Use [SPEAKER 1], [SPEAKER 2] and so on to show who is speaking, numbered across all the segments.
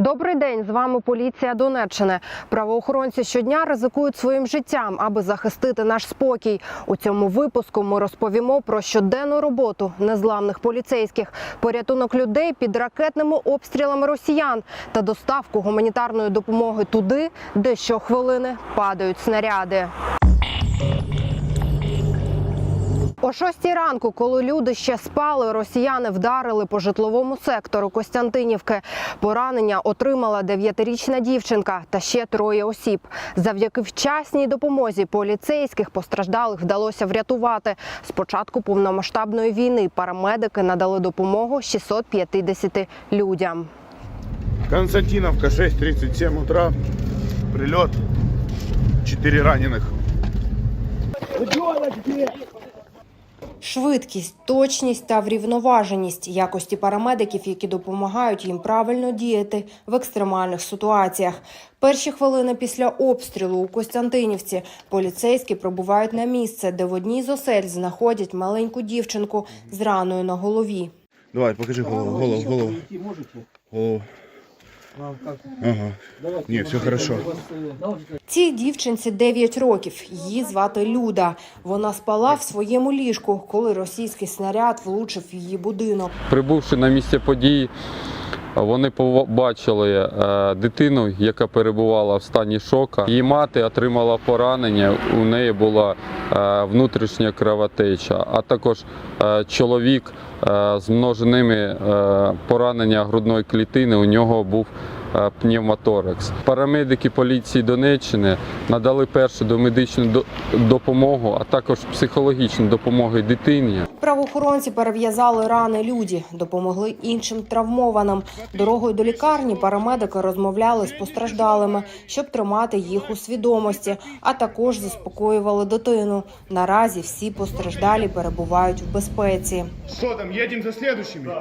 [SPEAKER 1] Добрий день, з вами поліція Донеччини. Правоохоронці щодня ризикують своїм життям, аби захистити наш спокій. У цьому випуску ми розповімо про щоденну роботу незламних поліцейських, порятунок людей під ракетними обстрілами росіян та доставку гуманітарної допомоги туди, де щохвилини падають снаряди. О шостій ранку, коли люди ще спали, росіяни вдарили по житловому сектору Костянтинівки. Поранення отримала дев'ятирічна дівчинка та ще троє осіб. Завдяки вчасній допомозі поліцейських постраждалих вдалося врятувати. З початку повномасштабної війни парамедики надали допомогу 650 людям.
[SPEAKER 2] Константиновка, 6.37 утра. Прилет. Четыре раненых.
[SPEAKER 1] Швидкість, точність та врівноваженість якості парамедиків, які допомагають їм правильно діяти в екстремальних ситуаціях. Перші хвилини після обстрілу у Костянтинівці поліцейські прибувають на місце, де в одній з осель знаходять маленьку дівчинку з раною на голові.
[SPEAKER 2] Давай, покажи голову, голову, голову. Голову. Ага. Ні, все хорошо.
[SPEAKER 1] Цій дівчинці 9 років. Її звати Люда. Вона спала в своєму ліжку, коли російський снаряд влучив в її будинок.
[SPEAKER 3] Прибувши на місце події, вони побачили е, дитину, яка перебувала в стані шока. Її мати отримала поранення. У неї була е, внутрішня кровотеча, а також е, чоловік з множеними поранення грудної клітини. У нього був пневмоторакс. Парамедики поліції Донеччини надали першу домедичну до- допомогу, а також психологічну допомогу дитині.
[SPEAKER 1] Правоохоронці перев'язали рани люді, допомогли іншим травмованим. Дорогою до лікарні парамедики розмовляли з постраждалими, щоб тримати їх у свідомості, а також заспокоювали дитину. Наразі всі постраждалі перебувають в безпеці.
[SPEAKER 2] Что там, едем за следующими?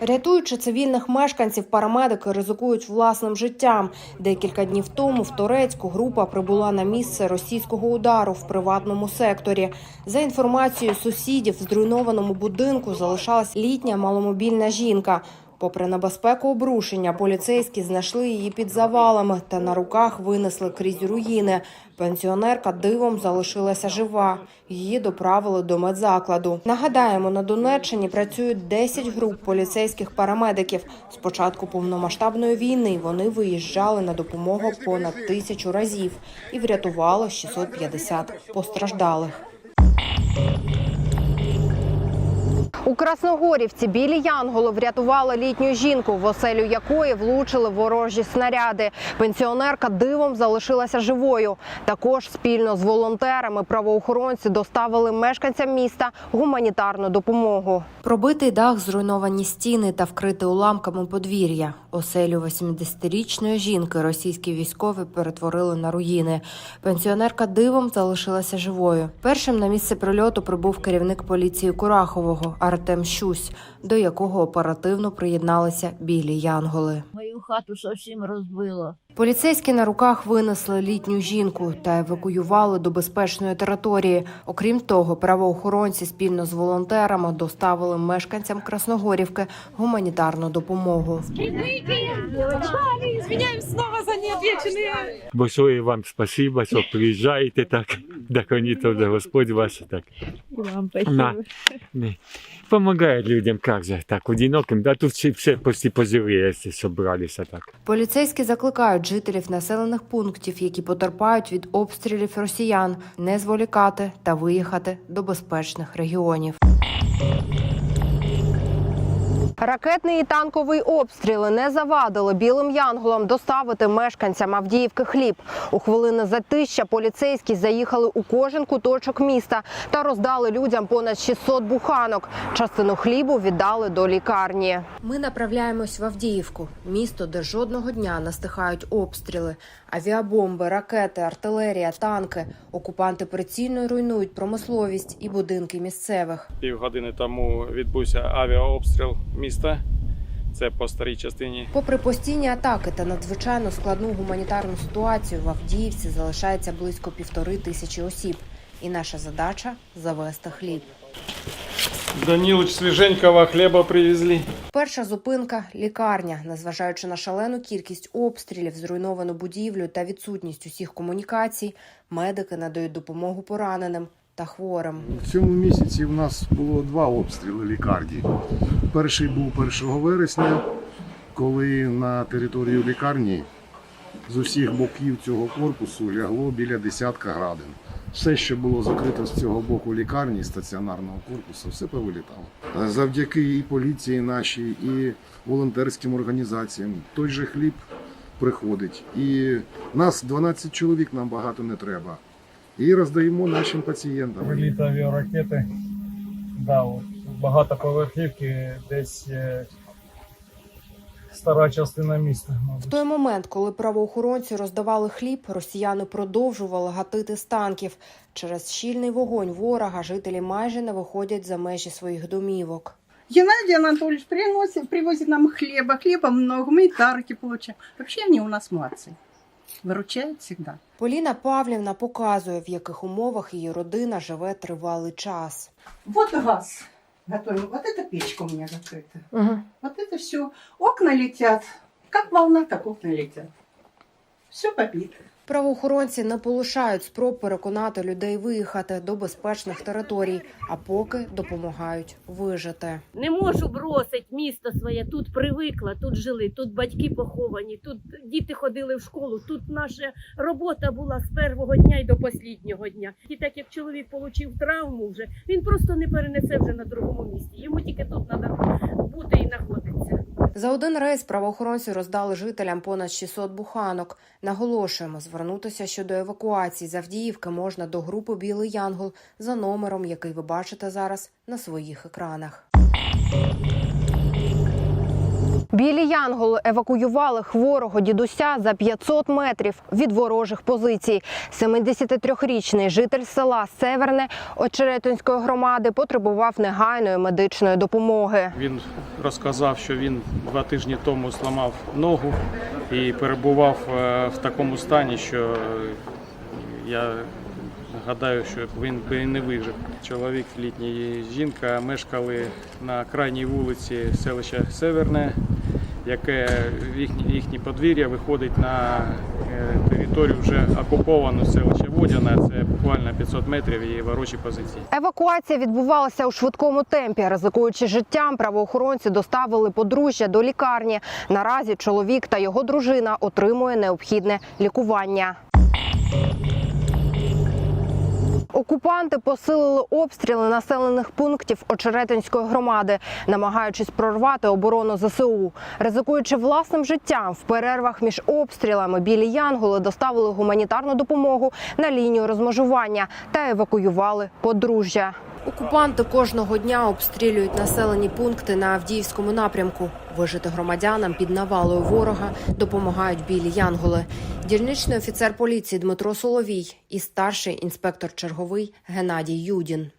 [SPEAKER 1] Рятуючи цивільних мешканців, парамедики ризикують власним життям. Декілька днів тому в Торецьку група прибула на місце російського удару в приватному секторі. За інформацією сусідів, в зруйнованому будинку залишалась літня маломобільна жінка. Попри небезпеку обрушення, поліцейські знайшли її під завалами та на руках винесли крізь руїни. Пенсіонерка дивом залишилася жива. Її доправили до медзакладу. Нагадаємо, на Донеччині працюють 10 груп поліцейських парамедиків. З початку повномасштабної війни вони виїжджали на допомогу понад тисячу разів і врятували 650 постраждалих. Красногорівці білі янголи врятували літню жінку, в оселю якої влучили ворожі снаряди. Пенсіонерка дивом залишилася живою. Також спільно з волонтерами правоохоронці доставили мешканцям міста гуманітарну допомогу. Пробитий дах, зруйновані стіни та вкрите уламками подвір'я. Оселю 80-річної жінки російські військові перетворили на руїни. Пенсіонерка дивом залишилася живою. Першим на місце прильоту прибув керівник поліції Курахового Артем Щусь, до якого оперативно приєдналися білі янголи.
[SPEAKER 4] Мою хату зовсім розбило.
[SPEAKER 1] Поліцейські на руках винесли літню жінку та евакуювали до безпечної території. Окрім того, правоохоронці спільно з волонтерами доставили мешканцям Красногорівки гуманітарну допомогу.
[SPEAKER 5] Большое вам спасибо, что приезжаете так. Да хранит да Господь вас так.
[SPEAKER 6] Вам
[SPEAKER 5] На. Помогает людям, как же, так, одиноким. Да тут все, все почти поживые собрались так.
[SPEAKER 1] Поліцейські закликають жителів населених пунктів, які потерпають від обстрілів росіян, не зволікати та виїхати до безпечних регіонів. Ракетний і танковий обстріли не завадили білим янголам доставити мешканцям Авдіївки хліб. У хвилини затища поліцейські заїхали у кожен куточок міста та роздали людям понад 600 буханок. Частину хлібу віддали до лікарні. Ми направляємось в Авдіївку, місто, де жодного дня не стихають обстріли. Авіабомби, ракети, артилерія, танки. Окупанти прицільно руйнують промисловість і будинки місцевих.
[SPEAKER 7] Півгодини тому відбувся авіаобстріл міста. Це по старій частині.
[SPEAKER 1] Попри постійні атаки та надзвичайно складну гуманітарну ситуацію, в Авдіївці залишається близько півтори тисячі осіб. І наша задача завести хліб.
[SPEAKER 7] Данілич свіженького хліба привезли.
[SPEAKER 1] Перша зупинка лікарня. Незважаючи на шалену кількість обстрілів, зруйновану будівлю та відсутність усіх комунікацій, медики надають допомогу пораненим та хворим.
[SPEAKER 8] В цьому місяці в нас було два обстріли лікарні. Перший був 1 вересня, коли на територію лікарні з усіх боків цього корпусу лягло біля десятка градин. Все, що було закрито з цього боку лікарні, стаціонарного корпусу, все повилітало. Завдяки і поліції нашій, і волонтерським організаціям той же хліб приходить. І нас 12 чоловік, нам багато не треба. І роздаємо нашим пацієнтам.
[SPEAKER 9] Приліт авіаракети. Да, багатоповерхівки, десь е, стара частина міста.
[SPEAKER 1] В
[SPEAKER 9] Мабуть.
[SPEAKER 1] той момент, коли правоохоронці роздавали хліб, росіяни продовжували гатити з танків. Через щільний вогонь ворога жителі майже не виходять за межі своїх домівок.
[SPEAKER 6] Геннадий Анатольевич приносит, привозит нам хлеба. Хлеба много, мы и тарки получаем. Вообще они у нас молодцы. Выручают всегда.
[SPEAKER 1] Поліна Павлівна показує, в яких умовах її родина живе тривалий час.
[SPEAKER 6] Вот газ готовим. Вот эта печка у меня закрыта. Вот это все. Окна летят. Как волна, так окна летят. Все побито.
[SPEAKER 1] Правоохоронці не полишають спроб переконати людей виїхати до безпечних територій, а поки допомагають вижити.
[SPEAKER 10] Не можу бросити місто своє. Тут привикла, тут жили, тут батьки поховані, тут діти ходили в школу. Тут наша робота була з першого дня і до останнього дня. І так як чоловік отримав травму, вже він просто не перенесе вже на другому місці. Йому тільки тут треба бути і знаходитися.
[SPEAKER 1] За один рейс правоохоронці роздали жителям понад 600 буханок. Наголошуємо, звернутися щодо евакуації з Авдіївки можна до групи Білий Янгол за номером, який ви бачите зараз на своїх екранах. Білі Янголи евакуювали хворого дідуся за 500 метрів від ворожих позицій. 73-річний житель села Северне Очеретинської громади потребував негайної медичної допомоги.
[SPEAKER 7] Він розказав, що він два тижні тому зламав ногу і перебував е, в такому стані, що е, я гадаю, що він би не вижив. Чоловік, літній жінка мешкали на крайній вулиці селища Северне, яке їхнє, їхнє подвір'я виходить на е, територію вже окуповану селища Водяна. Це буквально 500 метрів і ворочі позиції.
[SPEAKER 1] Евакуація відбувалася у швидкому темпі. Ризикуючи життям, правоохоронці доставили подружжя до лікарні. Наразі чоловік та його дружина отримує необхідне лікування. Окупанти посилили обстріли населених пунктів Очеретинської громади, намагаючись прорвати оборону ЗСУ. Ризикуючи власним життям в перервах між обстрілами, білі янголи доставили гуманітарну допомогу на лінію розмежування та евакуювали подружжя. Окупанти кожного дня обстрілюють населені пункти на Авдіївському напрямку. Вижити громадянам під навалою ворога допомагають білі янголи. Дільничний офіцер поліції Дмитро Соловій і старший інспектор черговий Геннадій Юдін.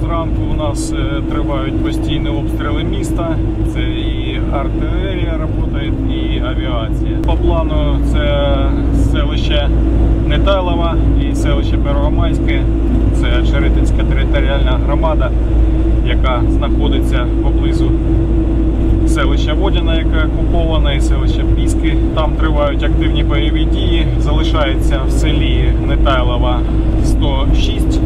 [SPEAKER 7] Зранку у нас е, тривають постійні обстріли міста. Це і артилерія авіація. По плану це селище Нетайлова і селище Первомайське. Це Черетинська територіальна громада, яка знаходиться поблизу селища Водяна, яке окуповане, і селище Піски. Там тривають активні бойові дії. Залишається в селі Нетайлова 106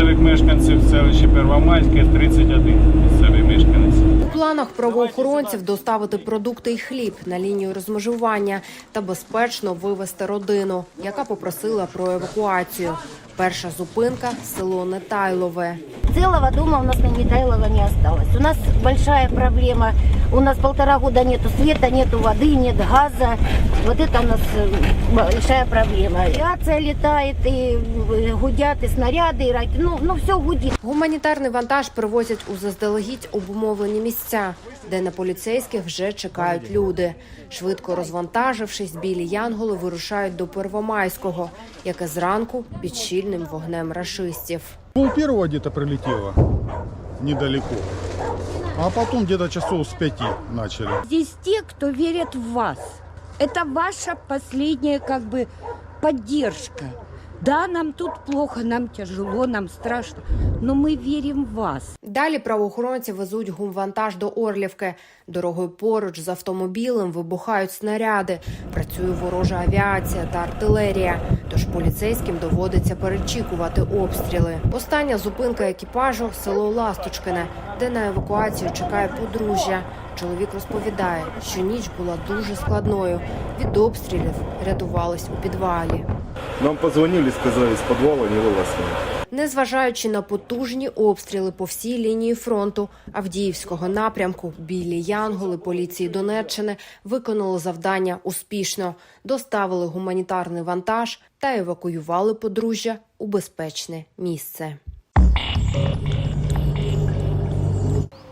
[SPEAKER 7] місцевих мешканців, селища Первомайське 31 місцевий мешканець.
[SPEAKER 1] У планах правоохоронців доставити продукти і хліб на лінію розмежування та безпечно вивезти родину, яка попросила про евакуацію. Перша зупинка село Нетайлове.
[SPEAKER 4] Целого дома у нас на Нетайлова не осталось. У нас большая проблема. У нас полтора года нету света, нету воды, нет газа. Вот это у нас э, большая проблема. Авиация летает, и э, гудят, и снаряды, и ракеты. Ну, ну все гудит.
[SPEAKER 1] Гуманітарний вантаж привозять у заздалегідь обумовлені місця, де на поліцейських вже чекають люди. Швидко розвантажившись, білі янголи вирушають до Первомайського, яке зранку під щільним вогнем рашистів.
[SPEAKER 11] Пол первого где-то прилетело недалеко. А потом где-то часов с пяти начали.
[SPEAKER 4] Здесь те, кто верит в вас. Это ваша последняя как бы поддержка. Да, нам тут плохо, нам тяжело, нам страшно, но мы верим в вас.
[SPEAKER 1] Далі правоохоронці везуть гумвантаж до Орлівки. Дорогою поруч з автомобілем вибухають снаряди. Працює ворожа авіація та артилерія. Тож поліцейським доводиться перечікувати обстріли. Остання зупинка екіпажу село Ласточкине, де на евакуацію чекає подружжя. Чоловік розповідає, що ніч була дуже складною. Від обстрілів рятувались у підвалі.
[SPEAKER 11] Нам позвонили, сказали, с подвала не вылазили.
[SPEAKER 1] Незважаючи на потужні обстріли по всій лінії фронту Авдіївського напрямку, білі янголи поліції Донеччини виконали завдання успішно, доставили гуманітарний вантаж та евакуювали подружжя у безпечне місце.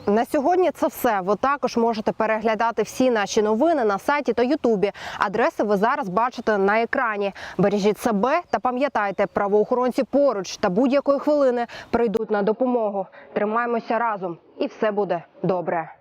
[SPEAKER 1] На сьогодні це все. Ви також можете переглядати всі наші новини на сайті та Ютубі. Адреси ви зараз бачите на екрані. Бережіть себе та пам'ятайте, правоохоронці поруч та будь-якої хвилини прийдуть на допомогу. Тримаємося разом, і все буде добре.